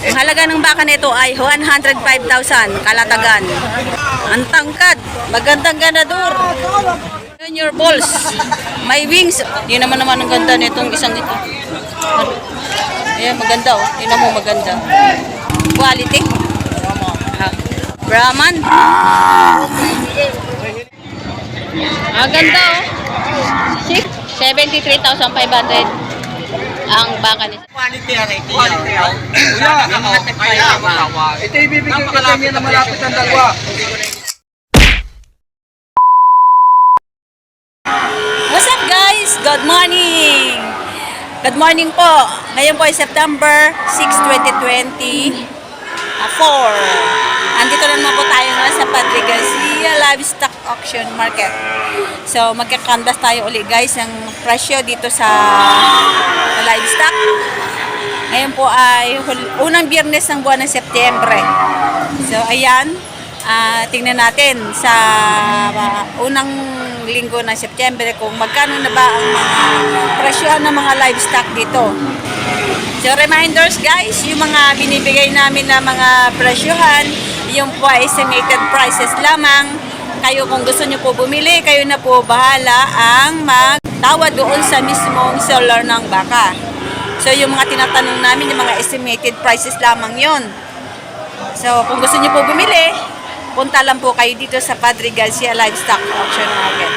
Ang halaga ng baka nito ay 105,000 kalatagan. Ang tangkad, magandang ganador. Junior balls, may wings. Yun naman naman ang ganda nitong isang ito. Ayan, maganda oh. Yun mo maganda. Quality. Brahman. Ah, ganda oh. Six- 73,500 ang baka nito. Quality ito Quality yan. Kaya, Ito ibibigay ko sa inyo na malapit ang dalawa. What's up guys? Good morning! Good morning po. Ngayon po ay September 6, 2020. ah, 4. Andito na naman po tayo ngayon sa Padre Garcia Livestock Auction Market. So magkakandas tayo uli guys ng presyo dito sa livestock. Ngayon po ay unang biyernes ng buwan ng Setyembre. So ayan, ah, tingnan natin sa ah, unang linggo ng Setyembre kung magkano na ba ang mga presyohan ng mga livestock dito. So reminders guys, yung mga binibigay namin na mga presyohan, yung po ay estimated prices lamang. Kayo kung gusto nyo po bumili, kayo na po bahala ang magtawad doon sa mismong seller ng baka. So yung mga tinatanong namin, yung mga estimated prices lamang yon. So kung gusto nyo po bumili, punta lang po kayo dito sa Padre Garcia Livestock Auction Market.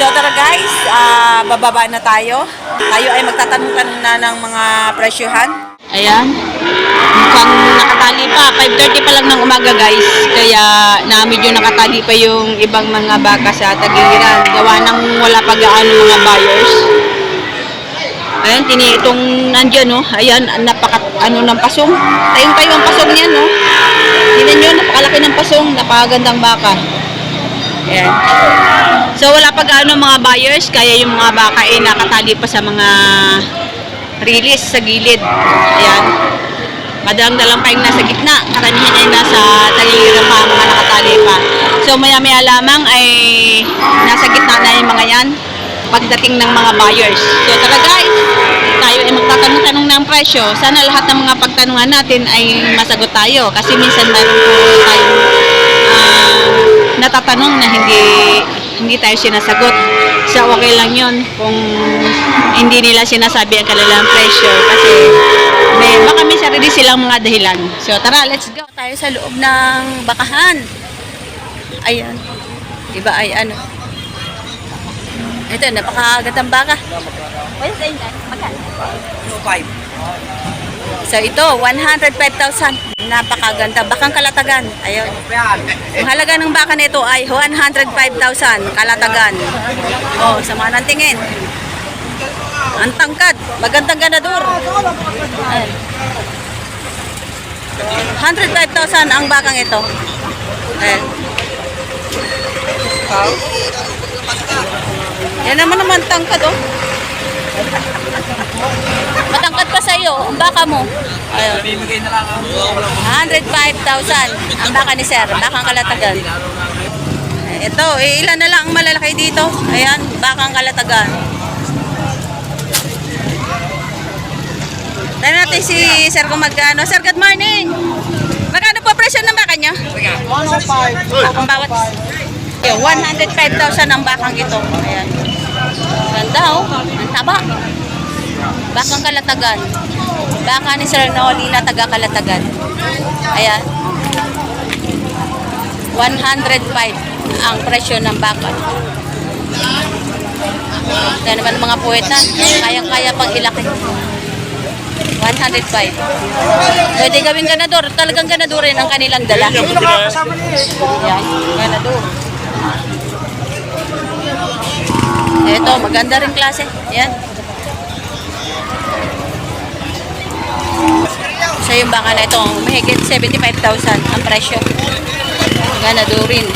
So tara guys, ah, bababa na tayo. Tayo ay magtatanong-tanong na ng mga presyohan. Ayan. Mukhang nakatali pa. 5.30 pa lang ng umaga guys. Kaya na medyo nakatali pa yung ibang mga baka sa tagiliran. Gawa ng wala pa gaano mga buyers. Ayan, tini itong nandyan, no? Ayan, napaka, ano ng pasong. Tayong-tayo ang pasong niyan, no? Tingnan nyo, napakalaki ng pasong, napakagandang baka. Ayan. So, wala pa gaano mga buyers, kaya yung mga baka eh nakatali pa sa mga release sa gilid. Ayan. Madalang-dalang pa yung nasa gitna. Karamihan ay nasa tagiliran pa, mga nakatali pa. So, maya-maya lamang ay nasa gitna na yung mga yan pagdating ng mga buyers. So, tara guys, tayo ay magtatanong-tanong ng presyo. Sana lahat ng mga pagtanungan natin ay masagot tayo. Kasi minsan meron po tayong ah, natatanong na hindi hindi tayo sinasagot. So, okay lang yun kung hindi nila sinasabi ang kanilang presyo. Kasi may, baka may sarili silang mga dahilan. So, tara, let's go. Tayo sa loob ng bakahan. Ayan. Diba ay ano? Ito, napakagandang baka. Well, sa'yo na. Magkano? 5. So, ito, 105,000. Napakaganda. Bakang kalatagan. Ayun. Ang halaga ng baka nito ay 105,000 kalatagan. Oh, sama ng tingin. Ang tangkad. Magandang ganador. Ayan. 105,000 ang bakang ito. Ayan. Yan naman naman tangkad oh. Matangkad pa sa'yo, ang baka mo. Ayun. Bibigay na lang ako. 105,000 ang baka ni Sir, bakang kalatagan. Ito, eh, ilan na lang ang malalaki dito. Ayan, bakang kalatagan. Tignan natin si Sir kung magkano. Sir, good morning! Magkano po presyo ng baka niya? 105. Ang bawat... Ayun, 105,000 ang bakang ito. Ayan. Ganda oh. Ang taba. Bakang kalatagan. Baka ni Sir Noli na taga kalatagan. Ayan. 105 ang presyo ng baka. Ito naman mga puweta. Kayang-kaya pang ilaki. 105. Pwede gawing ganador. Talagang ganador rin ang kanilang dala. Eh. Yan, ganador. Ito, maganda rin klase. Yan. So yung baka na ito, mahigit 75,000 ang presyo. Ganadurin.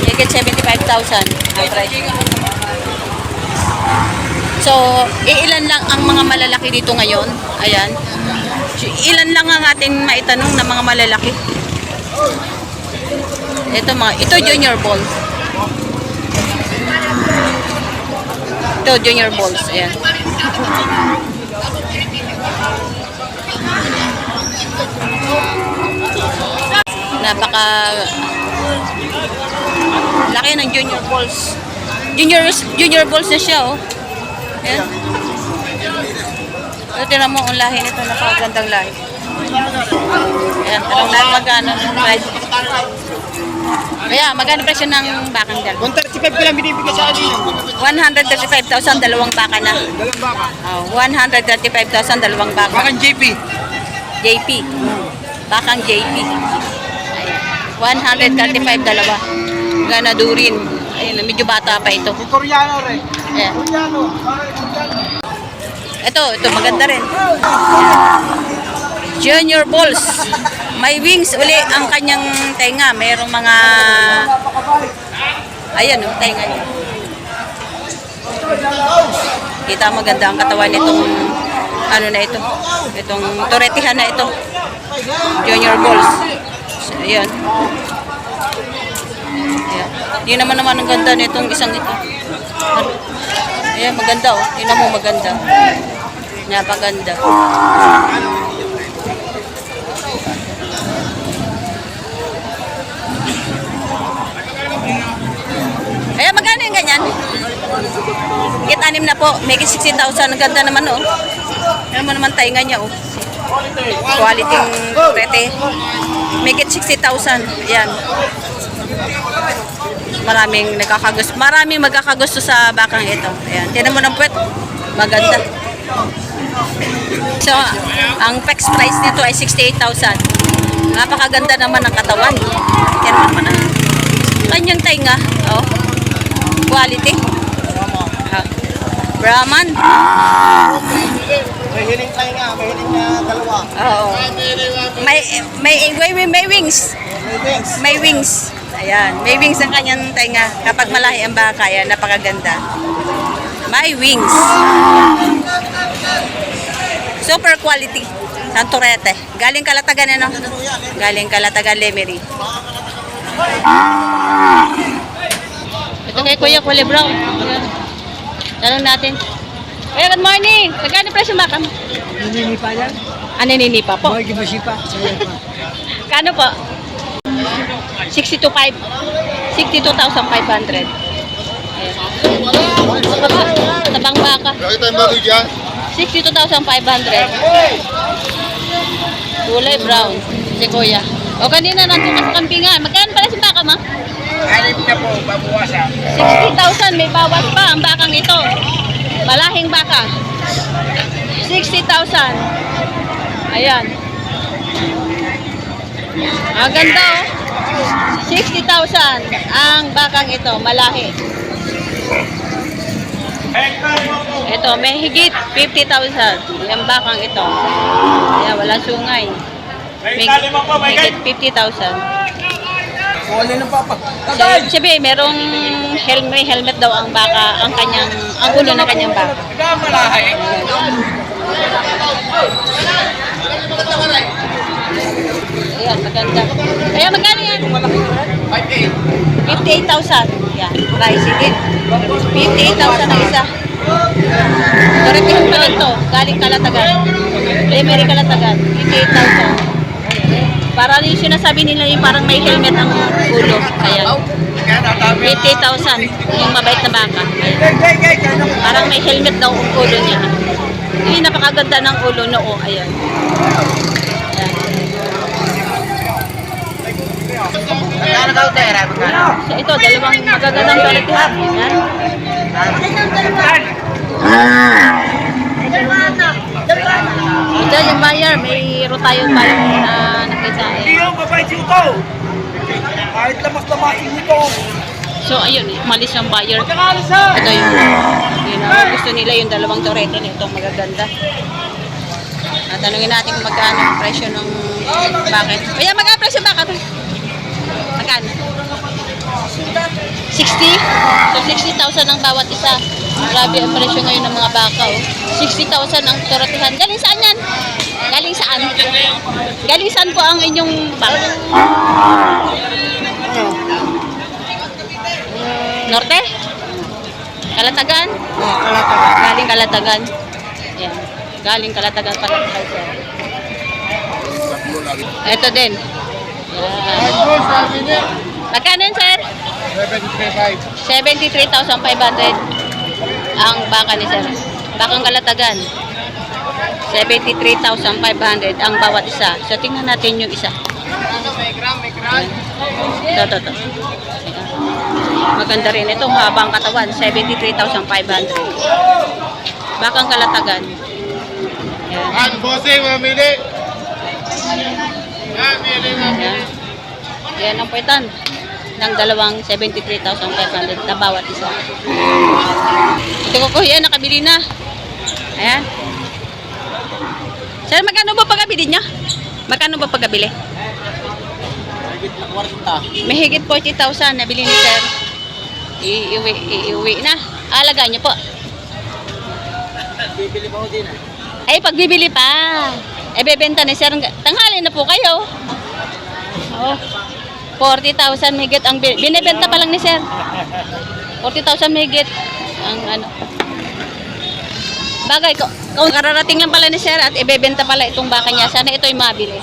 Mahigit 75,000 ang presyo. So, iilan lang ang mga malalaki dito ngayon. Ayan. Ilan lang ang ating maitanong na mga malalaki. Ito mga, ito junior balls. Ito junior balls. Ayan. Napaka laki ng junior balls. Junior junior balls na siya oh. Ayan. Ito tinan mo ang lahi nito, napakagandang lahi. Ayan, tanong natin magkano ang price. Kaya, magkano presyo ng bakang dal? 135 ko lang binibigay sa akin. 135,000, dalawang baka na. Dalang baka. Oh, 135,000, dalawang baka. Bakang JP. JP. Bakang JP. Ayan. 135 dalawa. Ganadurin. Ayun, medyo bata pa ito. Koreano rin. Ayan. Koreano. Ito, ito maganda rin. Junior balls. May wings uli ang kanyang tenga. Merong mga Ayan oh, tenga niya. Kita maganda ang katawan nitong ano na ito. Itong toretihan na ito. Junior balls. So, ayan. Ayan. Yun naman naman ang ganda nitong isang ito. Ayan, maganda oh. Tingnan mo maganda. Napaganda. Ayan, magkano yung ganyan? Kit anim na po. May 60,000. Ang ganda naman oh. Ano mo naman tayo niya oh. Quality pete. Make it 60,000. Ayan. Maraming nagkakagusto. Maraming magkakagusto sa bakang ito. Ayan. Tinan mo ng puwet. Maganda. So, ang fixed price nito ay 68,000. Napakaganda naman ng katawan. Yan naman ang kanyang tainga. Oh. Quality. Ah. Brahman. May hiling tayo nga. May hiling na dalawa. Oo. May, may, may, may, may wings. May wings. May wings. Ayan. May wings ang kanyang tainga. Kapag malahi ang baka, yan, napakaganda. May wings. Super quality. Santurete. Galing Kalatagan, ano? Galing Kalatagan, Lemery. Ito kay Kuya Kule Brown. Tanong natin. Kuya, good morning. Magkano presyo baka mo? Hindi pa yan. Ano ninipa po? Boy, gimasi pa. Sayang pa. Kano po? 62,500. 62,500. Ayan. Tabang baka. Lagi tayong bago dyan. 62,500. Kulay brown. Si kuya. O kanina nandun ka sa kampingan. Magkano pala si baka ma? Anim na po, babuwasan. 60,000. May bawas pa ang bakang ito. Malahing baka. 60,000. Ayan. Ang ganda oh. 60,000 ang bakang ito, malahi. Ito, may higit 50,000 yung bakang ito. Kaya wala sungay. May higit 50,000. Kuwali ng papa. So, sabi, merong helmet, helmet daw ang baka, ang kanyang, ang ulo ng kanyang baka. Nagkamalahay. Ayan, maganda. Kaya magkano yan? 58,000. Yan, price din. 58,000 ang isa. Toretihan pa rin to. Galing Kalatagan. Lemery Kalatagan. 58,000. Para yung sinasabi nila yung parang may helmet ang ulo. Ayan. 58,000. Yung mabait na baka. Ayan. Parang may helmet daw ang ulo niya. Hindi, napakaganda ng ulo noo. Ayan. Magkano daw tayo? Magkano? So ito, dalawang magagandang toretihan. Ayan. Ito yung buyer, may tayong buyer na nakita Hindi eh. yung babae sito. Kahit lamas-lamasin nito. So ayun, umalis ang buyer. Ito yung, yun ang gusto nila yung dalawang torete na itong magaganda. At tanungin natin kung magkano ang presyo ng bakit. Kaya magkano presyo bakit? Magkano? 60? So 60,000 ang bawat isa. Grabe ang presyo ngayon ng mga baka. Oh. 60,000 ang toretihan. Galing saan yan? Galing saan? Galing saan po ang inyong baka? Norte? Kalatagan? Oh, kalatagan. Galing Kalatagan. Yan. Galing Kalatagan pala. Ito din. Magkano yun, sir? 73,500 ang baka ni sir. Bakang kalatagan. 73,500 ang bawat isa. So, tingnan natin yung isa. Ito, ito, ito. Maganda rin. Itong habang katawan, 73,500. Bakang kalatagan. Yan, bossing, mamili. Yan, mili, Yan. Yan ang puwetan ng dalawang 73,500 na bawat isa. Ito ko kuya, nakabili na. Ayan. Sir, magkano ba pagkabili niya? Magkano ba pagkabili? May higit 40,000 nabili ni sir. Iuwi, iuwi na. Alagaan niyo po. Bibili mo din. Ay, pagbibili pa. Bebenta ni sir. Tanghali na po kayo. Oh. 40,000 higit ang bin- binibenta pa lang ni sir. 40,000 higit ang ano. Bagay ko. Kung kararating lang pala ni sir at ibebenta pala itong baka niya, sana ito'y mabili.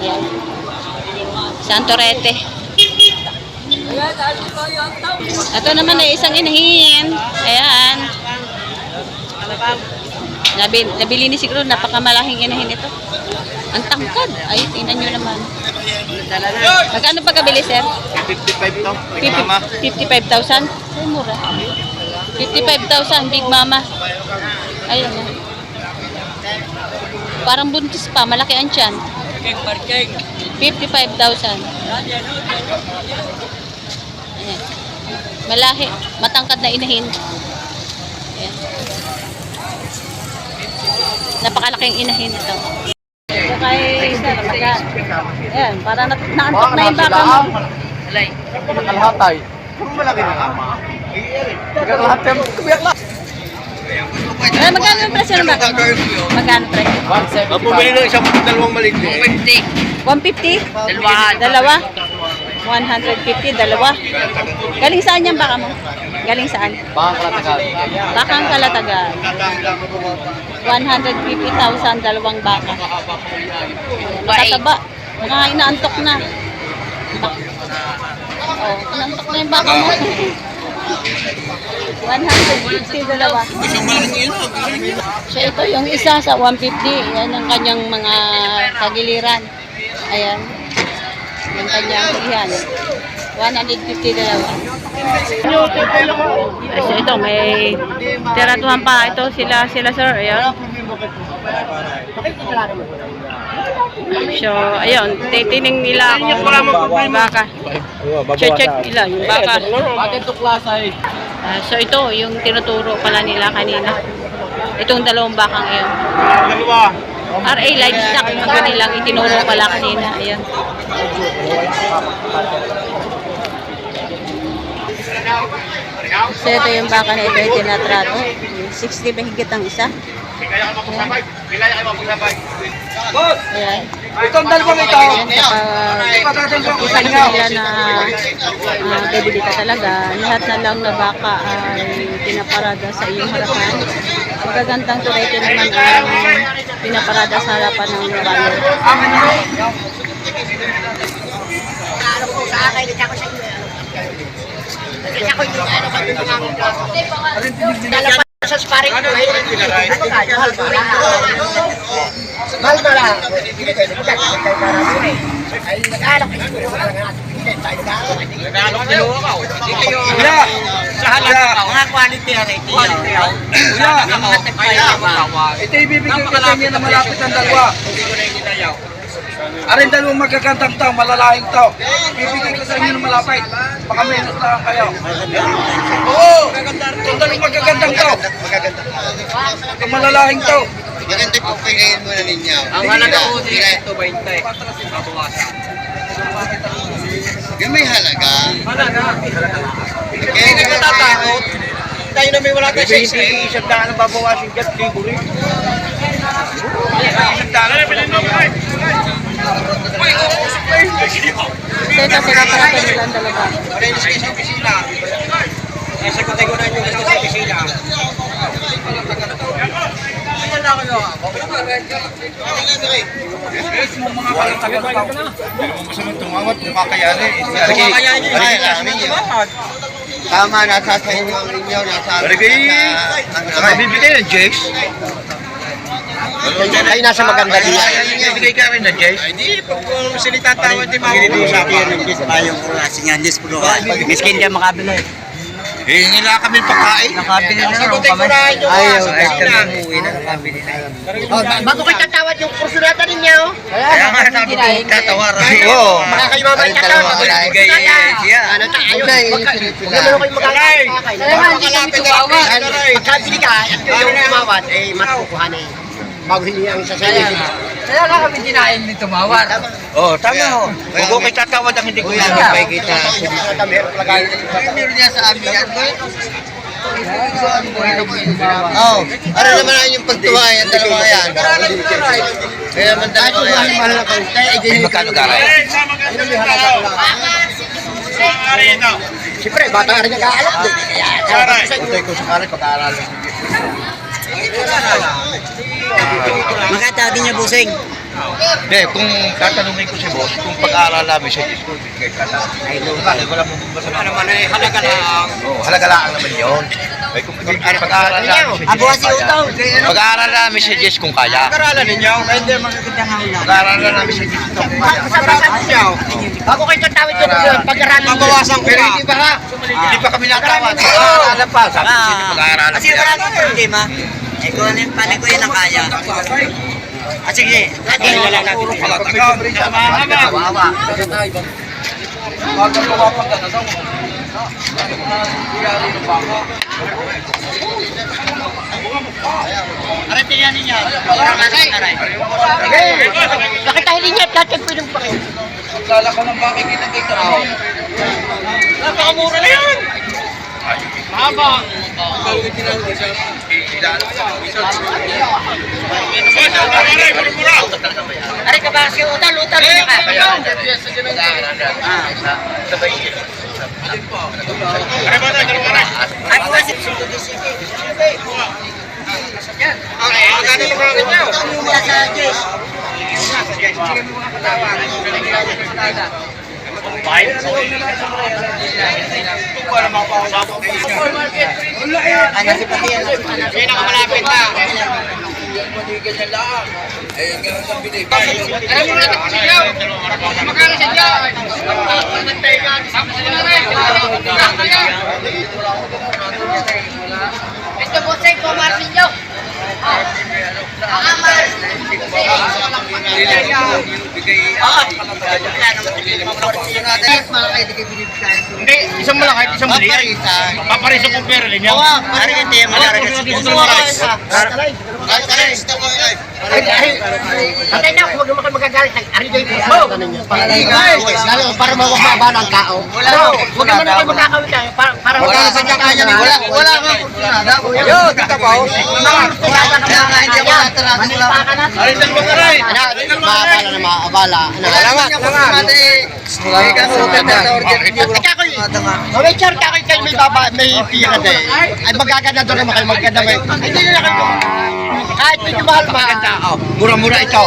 Ayan. Santorete. Ito naman ay isang inahin. Ayan. Nabil, nabili ni siguro napakamalahing inahin ito. Ang tangkad. Ay, tingnan nyo naman. Magkano pa kabili, sir? 55 to. 50 55,000? Ay, mura. 55,000, Big Mama. Ayun na. Parang buntis pa, malaki ang tiyan. Parking, parking. 55,000. Ayan. Malahi, matangkad na inahin. Ayan. Napakalaking inahin ito. Ito kay. Ayan, para na naantok na yung baka mo. Alay. Nakalahatay. Puro malaki na ama. Nakalahatay mo. Kubiyak lang. Ay, magkano yung presyo ng baka mo? Magkano presyo? Ang bumili ng isang dalawang maliit. 50. 150? Dalawahan. Dalawa? 150, dalawa. Galing saan yan baka mo? Galing saan? Baka kalatagal. Bakang Kalatagan. 150,000 dalawang baka. Makataba. Mga inaantok na. Oh, inaantok na yung baka mo. 150 dalawa. So ito yung isa sa 150. Yan ang kanyang mga kagiliran. Ayan. Yung kanyang yan. 150 dalawa. So ito may tiratuhan pa ito sila sila sir. Ayan. So ayun, titining nila kung baka. Check check nila yung baka. Ah, so ito yung tinuturo pala nila kanina. Itong dalawang bakang iyon. Dalawa. RA Livestock yung kanilang itinuro pala kanina. Ayan. So ito yung baka na ito yung tinatrato. 60 ba higit ang isa? Kaya ka mapagsabay. Kaya ka mapagsabay. Boss! Ayan. Itong dalawang ito. Kita nila na uh, bibili ka talaga, lahat na lang na baka ay pinaparada sa iyong harapan. Magagandang turete naman ang pinaparada sa harapan ng buyer. Sa sparring ko eh. Mahal ka lang. Nagaalok din ako. Hindi kayo. Kuya! Sa halaga ka. Mga quality na rin. Quality ako. Kuya! Yung mga tagpaya ba? Ito ibibigay ko sa inyo na malapit ang dalawa. Hindi ko yung. Arin dalawang magagandang tao, malalaking tao. Ibibigay ko sa inyo na malapit. Baka may naslahan kayo. Oo! Itong dalawang magagandang tao. Itong malalaking tao. Maganda po kayo muna ninyo. Ang halaga ko dito 20. Mabawasan. Yung may halaga. Halaga. Kaya Hindi ka tatakot. Tayo na may wala tayo sa isa. isang daan ang babawasin dyan, libo rin. Isang daan na bilhin ito pinaparada nila ang kayo sa opisina. Sa kategorya nyo gusto sa opisina. Tama, nasa sa inyo nasa... Nasa... bibigay ng Jace. Ay, nasa maganda din. Bibigay ka rin ng Jace. Hindi, pag salita tawad, di makakapag-usapan. Ayaw ko kasi nga, Diyos po ka. Miskin di makabila eh. Hihingi lang kami pagkain. Nakabili na Sagutin ko kami. na kahit na. kami umuwi na nakabili na. Bago kayo tatawad yung kursunata ninyo. Kaya nga sabi ko, tatawaran. Oo. Kayo mamaya ka lang. Bigay siya. Ano tayo? Huwag naman kayo magkakain. Pagkalapit na lang. Pagkabili ka, yung tumawad, eh, matukuha na eh. Bago ang isa sa inyo. Kaya nga kami dinain ni Tumawar. Oh, tama ho. Huwag ko kayo tatawad ang hindi ko yan. may kita. Meron niya sa amin yan. Oo. Ano naman ang yung pagtuwa yan, dalawa yan. Kaya naman dalawa yan. Magkano garay? Siyempre, bata ka rin nag-aalap. Kaya, Utay ko sa karay, pag-aaralan. Makatawag niya busing. Hindi, kung tatanungin ko si boss, kung pag-aaral namin siya, Diyos ko, bigay ka lang. Ay, bakit wala mo masama naman eh, halaga lang. Oo, halaga lang naman yun. Ay, kung pag-aaral namin siya, si Utaw. Pag-aaral namin siya, Diyos, kung kaya. Pag-aralan ninyo. Hindi magaganda nga ulam. Pag-aaral namin siya, Diyos, kung kaya. Pag-aralan ninyo. Bago kayo tatawid yung pag-aralan ninyo. Mabawasan ko Pero hindi pa ha. Hindi pa kami natawad. Pag-aaralan pa. Sabi ko sino pag-aaralan Kasi wala nang problema. Eh kung ano yung panig ko yun ang kaya. Ah sige. Hindi na lang natin. Kawawa. Magagawa pa ka na daw. Aratiyan ninyo. Aray. Aray. Nakitahin ninyo yung pwedeng pakin. Kala ko nang bakit kita mo. Napakamura na yan. Mahaba. Aray ka ba si Utal? Utal niya ka. Ay ko kasi. Okay, magkano yung mga ninyo? Mula sa Diyos. Ano si Pati yan? Sino ka malapit na? Ayun, ganun ang binibay. Alam mo na ito si Joe. Magkano si Joe? Magtay ka. Sama sa nila rin. Ito po sa. Ah, Mars. Hindi, isang malaki, isang mali. Paparis ang pera ninyo. Oo, pare hindi malari kasi. Patay na, huwag naman kayo magagalit. Ari kayo po. Lalo, para mawababa ng tao. Wala. Huwag naman kayo magkakawit tayo. Para, Wala sa kanya wala. Wala. Yo, kita pa. Kaya nga hindi ako natarado ko lang. Arisan mo na maabala. Alamat, alamat. Ay, kaso hotel na sa order review. Kakoy, no may baba, may pira din. Ay, magaganda doon naman kayo, hindi na kayo. Kahit medyo mahal, maganda. Oh, mura-mura ito.